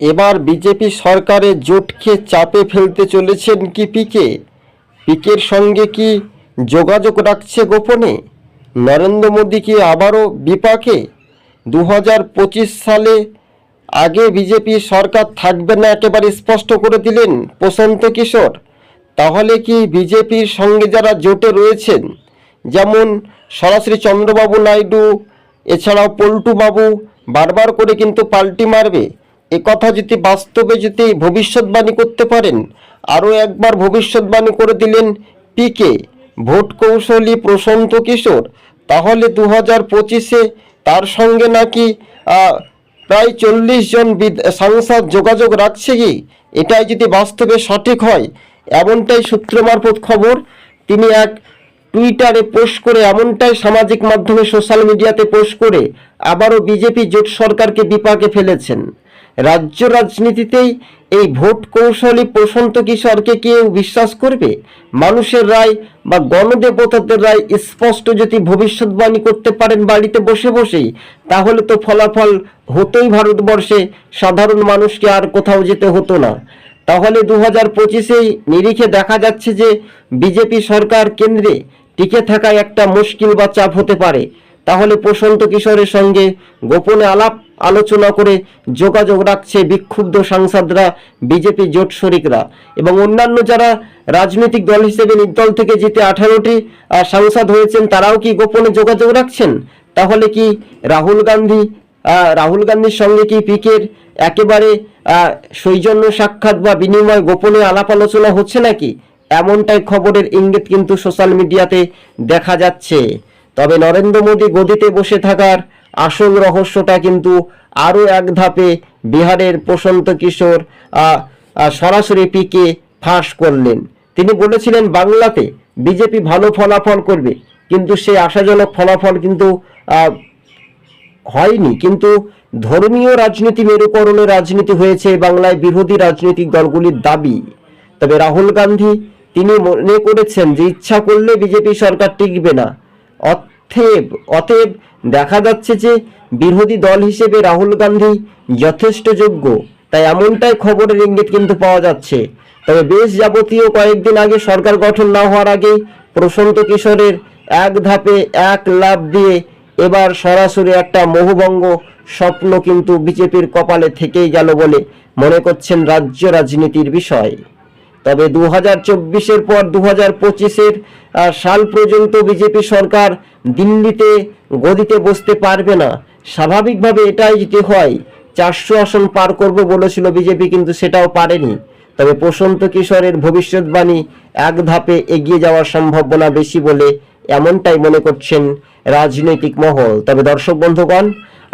এবার বিজেপি সরকারের জোটকে চাপে ফেলতে চলেছেন কি পিকে? পিকের সঙ্গে কি যোগাযোগ রাখছে গোপনে? নরেন্দ্র মোদী কি আবারও বিপাকে? দু হাজার পঁচিশ সালে আগে বিজেপি সরকার থাকবে না একেবারে স্পষ্ট করে দিলেন প্রশান্ত কিশোর। তাহলে কি বিজেপির সঙ্গে যারা জোটে রয়েছেন, যেমন সরাসরি চন্দ্রবাবু নাইডু, এছাড়াও পল্টুবাবু বারবার করে কিন্তু পাল্টি মারবে একথা যদি বাস্তবে যদি ভবিষ্যৎবাণী করতে পারেন, আরও একবার ভবিষ্যৎবাণী করে দিলেন পিকে। ভোট কৌশলী প্রশান্ত কিশোর, তাহলে দু হাজার পঁচিশে তার সঙ্গে নাকি প্রায় চল্লিশ জন সাংসদ যোগাযোগ রাখছে কি? এটাই যদি বাস্তবে সঠিক হয়, এমনটাই সূত্র মারফত খবর। তিনি এক টুইটারে পোস্ট করে এমনটাই সামাজিক মাধ্যমে সোশ্যাল মিডিয়াতে পোস্ট করে আবারও বিজেপি জোট সরকারকে বিপাকে ফেলেছেন। রাজ্য রাজনীতিতেই এই ভোট কৌশলী প্রশান্ত কিশোরকে কেউ বিশ্বাস করবে? মানুষের রায় বা গণদেবতাদের রায় স্পষ্ট যদি ভবিষ্যৎবাণী করতে পারেন বাড়িতে বসে বসেই, তাহলে তো ফলাফল হতোই ভারতবর্ষে। সাধারণ মানুষকে আর কোথাও যেতে হতো না। তাহলে দু হাজার পঁচিশেই নিরিখে দেখা যাচ্ছে যে বিজেপি সরকার কেন্দ্রে টিকে থাকা একটা মুশকিল বা চাপ হতে পারে। তাহলে প্রশান্ত কিশোরের সঙ্গে গোপনে আলাপ আলোচনা করে যোগাযোগ রাখছে বিক্ষুব্ধ সাংসদরা, বিজেপি জোট শরিকরা এবং অন্যান্য যারা রাজনৈতিক দল হিসেবে নির্দল থেকে জিতে আঠারোটি সাংসদ হয়েছেন, তারাও কি গোপনে যোগাযোগ রাখছেন? তাহলে কি রাহুল গান্ধী রাহুল গান্ধীর সঙ্গে কি পিকের একেবারে সৌজন্য সাক্ষাৎ বা বিনিময় গোপনে আলাপ আলোচনা হচ্ছে নাকি? এমনটাই খবরের ইঙ্গিত কিন্তু সোশ্যাল মিডিয়াতে দেখা যাচ্ছে। তবে নরেন্দ্র মোদী গদিতে বসে থাকার আসল রহস্যটা কিন্তু আরও এক ধাপে বিহারের প্রশান্ত কিশোর সরাসরি পিকে ফাঁস করলেন। তিনি বলেছিলেন, বাংলাতে বিজেপি ভালো ফলাফল করবে। কিন্তু সেই আশাজনক ফলাফল কিন্তু হয়নি। কিন্তু ধর্মীয় রাজনীতি মেরুকরণের রাজনীতি হয়েছে বাংলায় বিরোধী রাজনৈতিক দলগুলির দাবি। তবে রাহুল গান্ধী, তিনি মনে করেছেন যে ইচ্ছা করলে বিজেপি সরকার টিকবে না। অতএব অতএব দেখা যাচ্ছে যে বিরোধী দল হিসেবে রাহুল গান্ধী যথেষ্ট যোগ্য। তাই এমনটাই খবরের ইঙ্গিত কিন্তু পাওয়া যাচ্ছে। তবে বেশ যাবতীয় কয়েকদিন আগে সরকার গঠন না হওয়ার আগে প্রশান্ত কিশোরের এক ধাপে এক লাভ দিয়ে এবার সরাসরি একটা মোহভঙ্গ স্বপ্ন কিন্তু বিজেপির কপালে থেকেই গেল বলে মনে করছেন রাজ্য রাজনীতির বিষয়। তবে দু হাজার চব্বিশের পর দু হাজার পঁচিশের সাল পর্যন্ত বিজেপি সরকার দিল্লিতে গদিতে বসতে পারবে না। স্বাভাবিকভাবে এটাই যদি হয়, চারশো আসন পার করবে বলেছিল বিজেপি, কিন্তু সেটাও পারেনি। তবে প্রশান্ত কিশোরের ভবিষ্যৎবাণী এক ধাপে এগিয়ে যাওয়ার সম্ভাবনা বেশি বলে এমনটাই মনে করছেন রাজনৈতিক মহল। তবে দর্শক বন্ধুগণ,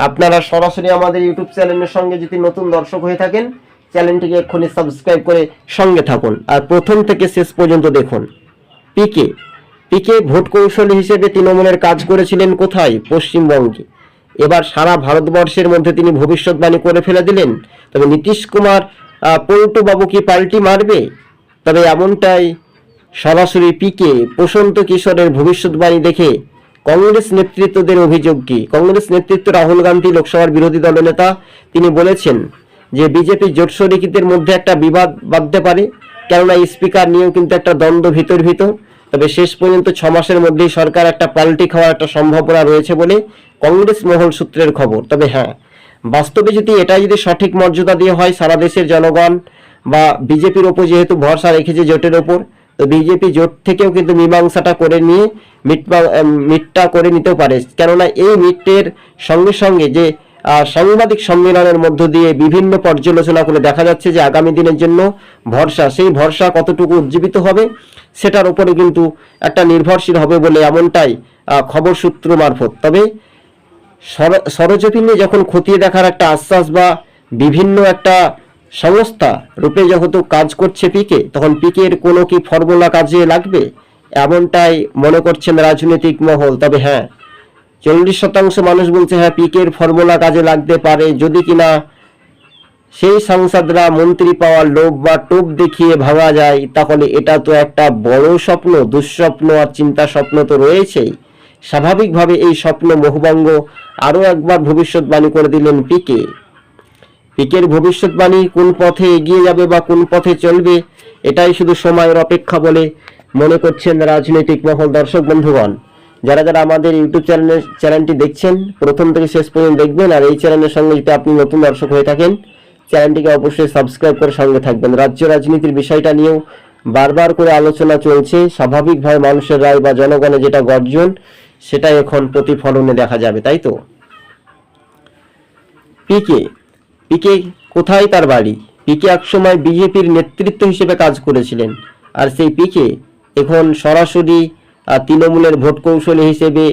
আপনারা সরাসরি আমাদের ইউটিউব চ্যানেলের সঙ্গে যদি নতুন দর্শক হয়ে থাকেন চ্যানেলটিকে এক্ষুনি সাবস্ক্রাইব করে সঙ্গে থাকুন। আর প্রথম থেকে শেষ পর্যন্ত দেখুন। পিকে পিকে ভোট কৌশলী হিসেবে তৃণমূলের কাজ করেছিলেন কোথায়? পশ্চিমবঙ্গে। এবার সারা ভারতবর্ষের মধ্যে তিনি ভবিষ্যৎবাণী করে ফেলে দিলেন। তবে নীতিশ কুমার আহ, পল্টু বাবু কি পাল্টি মারবে? তবে এমনটাই সরাসরি পিকে প্রশান্ত কিশোরের ভবিষ্যৎবাণী দেখে কংগ্রেস নেতৃত্বদের অভিযোগ কি? কংগ্রেস নেতৃত্ব রাহুল গান্ধী লোকসভার বিরোধী দলনেতা তিনি বলেছেন যে বিজেপি জোট শরিকদের মধ্যে একটা বিবাদ বাঁধতে পারে, কেননা স্পিকার নিয়েও কিন্তু একটা দ্বন্দ্ব ভিতর ভিতর। তবে শেষ পর্যন্ত ছ মাসের মধ্যেই সরকার একটা পাল্টি খাওয়ার একটা সম্ভাবনা রয়েছে বলে কংগ্রেস মহল সূত্রের খবর। তবে হ্যাঁ বাস্তবে যদি এটা যদি সঠিক মর্যাদা দিয়ে হয় সারা দেশের জনগণ বা বিজেপির ওপর যেহেতু ভরসা রেখেছে জোটের ওপর, তো বিজেপি জোট থেকেও কিন্তু মীমাংসাটা করে নিয়ে মিটটা করে নিতেও পারে। কেননা এই মিটের সঙ্গে সঙ্গে যে সাংবাদিক সম্মেলনের মধ্য দিয়ে বিভিন্ন পর্যালোচনা করে দেখা যাচ্ছে যে আগামী দিনের জন্য ভরসা, সেই ভরসা কতটুকু উজ্জীবিত হবে সেটার উপরে কিন্তু একটা নির্ভরশীল হবে বলে এমনটাই খবর সূত্র মারফত। তবে সর- সরজমিনে যখন খতিয়ে দেখার একটা আশ্বাস বা বিভিন্ন একটা সংস্থা রূপে যেহেতু কাজ করছে পিকে, তখন পিকের কোনো কি ফর্মুলা কাজে লাগবে? এমনটাই মনে করছেন রাজনৈতিক মহল। তবে হ্যাঁ চল্লিশ শতাংশ মানুষ বলছে হ্যাঁ পিকের ফর্মুলা কাজে লাগতে পারে। যদি কিনা সেই সাংসদরা মন্ত্রী পাওয়ার লোভ বা টোপ দেখিয়ে ভাঙা যায়, তাহলে এটা তো একটা বড় স্বপ্ন, দুঃস্বপ্ন আর চিন্তা স্বপ্ন তো রয়েছেই। স্বাভাবিকভাবে এই স্বপ্ন মোহভঙ্গ আরও একবার ভবিষ্যৎবাণী করে দিলেন পিকে পিকের ভবিষ্যৎবাণী কোন পথে এগিয়ে যাবে বা কোন পথে চলবে, এটাই শুধু সময়ের অপেক্ষা বলে মনে করছেন রাজনৈতিক মহল দর্শক বন্ধুগণ। যারা যারা আমাদের ইউটিউব চ্যানেলের চ্যানেলটি দেখছেন, প্রথম থেকে শেষ পর্যন্ত দেখবেন, আর এই চ্যানেলের সঙ্গে যদি আপনি নতুন দর্শক হয়ে থাকেন, চ্যানেলটিকে অবশ্যই সাবস্ক্রাইব করে সঙ্গে থাকবেন। রাজ্য রাজনীতির বিষয়টা নিয়েও বারবার করে আলোচনা চলছে। স্বাভাবিকভাবে মানুষের রায় বা জনগণের যেটা গর্জন সেটা এখন প্রতিফলনে দেখা যাবে, তাই তো? পিকে পিকে কোথায় তার বাড়ি? পিকে একসময় বিজেপির নেতৃত্ব হিসেবে কাজ করেছিলেন। আর সেই পিকে এখন সরাসরি তৃণমূলের ভোট কৌশলী হিসেবে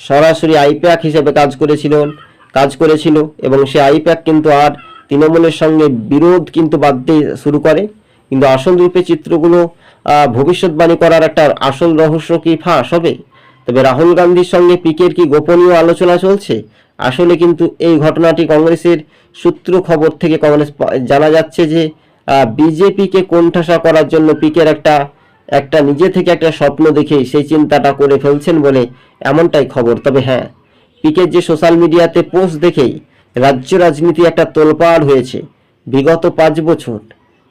সরাসরি আইপ্যাক হিসেবে কাজ করেছিলেন কাজ করেছিল এবং সে আইপ্যাক কিন্তু আর তৃণমূলের সঙ্গে বিরোধ কিন্তু বাঁধতে শুরু করে। কিন্তু আসল রূপে চিত্রগুলো ভবিষ্যৎবাণী করার একটা আসল রহস্য কি ফাঁস হবে? তবে রাহুল গান্ধীর সঙ্গে পিকের কি গোপনীয় আলোচনা চলছে? আসলে কিন্তু এই ঘটনাটি কংগ্রেসের সূত্র খবর থেকে কংগ্রেস জানা যাচ্ছে যে বিজেপিকে কোণঠাসা করার জন্য পিকের একটা একটা নিজে থেকে একটা স্বপ্ন দেখে সেই চিন্তাটা করে ফেলছেন বলে এমনটাই খবর। তবে হ্যাঁ পিকের যে সোশ্যাল মিডিয়াতে পোস্ট দেখেই রাজ্য রাজনীতি একটা তোলপাড় হয়েছে। বিগত পাঁচ বছর,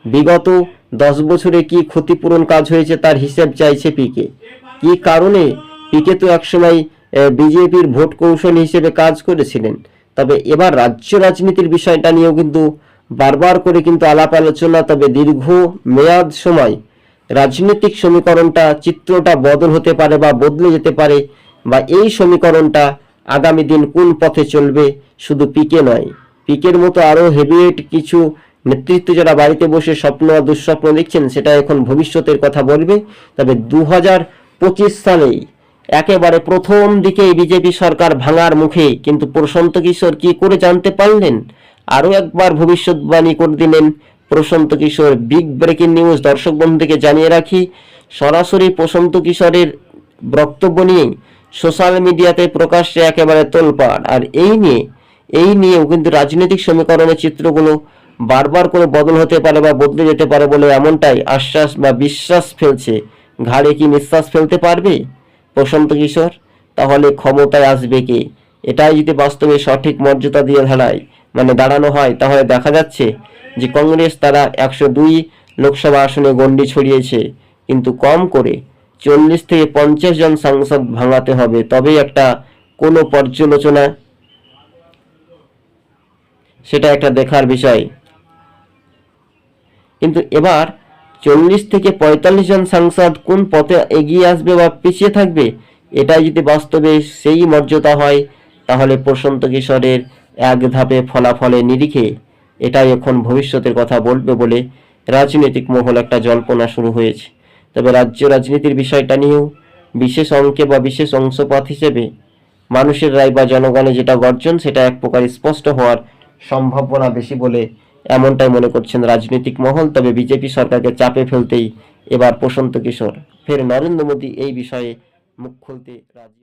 বিগত দশ বছরে কি ক্ষতিপূরণ কাজ হয়েছে তার হিসেব চাইছে পিকে। কি কারণে? পিকে তো একসময় বিজেপির ভোট কৌশল হিসেবে কাজ করেছিলেন। তবে এবার রাজ্য রাজনীতির বিষয়টা নিয়েও কিন্তু বারবার করে কিন্তু আলাপ আলোচনা, তবে দীর্ঘ মেয়াদ সময় রাজনৈতিক সমীকরণটা, চিত্রটা বদল হতে পারে বা বদলে যেতে পারে বা এই সমীকরণটা আগামী দিন কোন পথে চলবে শুধু পিকে নয়। পিকের মতো আরও হেভিওয়েট কিছু নেতৃত্ব যারা বাড়িতে বসে স্বপ্ন দুঃস্বপ্ন দেখছেন, সেটা এখন ভবিষ্যতের কথা বলবে। তবে দু হাজার পঁচিশ সালেই একেবারে প্রথম দিকে বিজেপি সরকার ভাঙার মুখে, কিন্তু প্রশান্ত কিশোর কি করে জানতে পারলেন? আরও একবার ভবিষ্যৎবাণী করে দিলেন Prashant Kishor big breaking news দর্শক বন্ধুকে জানিয়ে রাখি, সরাসরি প্রশান্ত কিশোরের বক্তব্য নিয়ে সোশ্যাল মিডিয়াতে প্রকাশ্যে একেবারে তোলপাড়। আর এই নিয়ে, এই নিয়েও কিন্তু রাজনৈতিক সমীকরণের চিত্রগুলো বারবার করে বদল হতে পারে বা বদলে যেতে পারে বলে এমনটাই আশ্বাস বা বিশ্বাস ফেলছে। ঘাড়ে কি নিঃশ্বাস ফেলতে পারবে প্রশান্ত কিশোর? তাহলে ক্ষমতায় আসবে কে? এটাই যদি বাস্তবে সঠিক মর্যাদা দিয়ে দাঁড়ায় মানে দাঁড়ানো হয়, তাহলে দেখা যাচ্ছে যে কংগ্রেস তারা একশো দুই লোকসভা আসনে গণ্ডি ছড়িয়েছে। কিন্তু কম করে চল্লিশ থেকে পঞ্চাশ জন সাংসদ ভাঙাতে হবে, তবেই একটা কোনো পর্যালোচনা সেটা একটা দেখার বিষয়। কিন্তু এবার চল্লিশ থেকে পঁয়তাল্লিশ জন সাংসদ কোন পথে এগিয়ে আসবে বা পিছিয়ে থাকবে, এটাই যদি বাস্তবে সেই মর্যাদা হয়, তাহলে প্রশান্ত কিশোরের এক ধাপে ফলাফলে নিরিখে এটাই এখন ভবিষ্যতের কথা বলবে বলে রাজনৈতিক মহল একটা জল্পনা শুরু হয়েছে। তবে রাজ্য রাজনীতির বিষয়টা নিয়েও বিশেষ অঙ্কে বা বিশেষ অংশপাত হিসেবে মানুষের রায় বা জনগণে যেটা গর্জন সেটা এক প্রকার স্পষ্ট হওয়ার সম্ভাবনা বেশি বলে এমনটাই মনে করছেন রাজনৈতিক মহল। তবে বিজেপি সরকারকে চাপে ফেলতেই এবার প্রশান্ত কিশোর। ফের নরেন্দ্র মোদী এই বিষয়ে মুখ খুলতে রাজি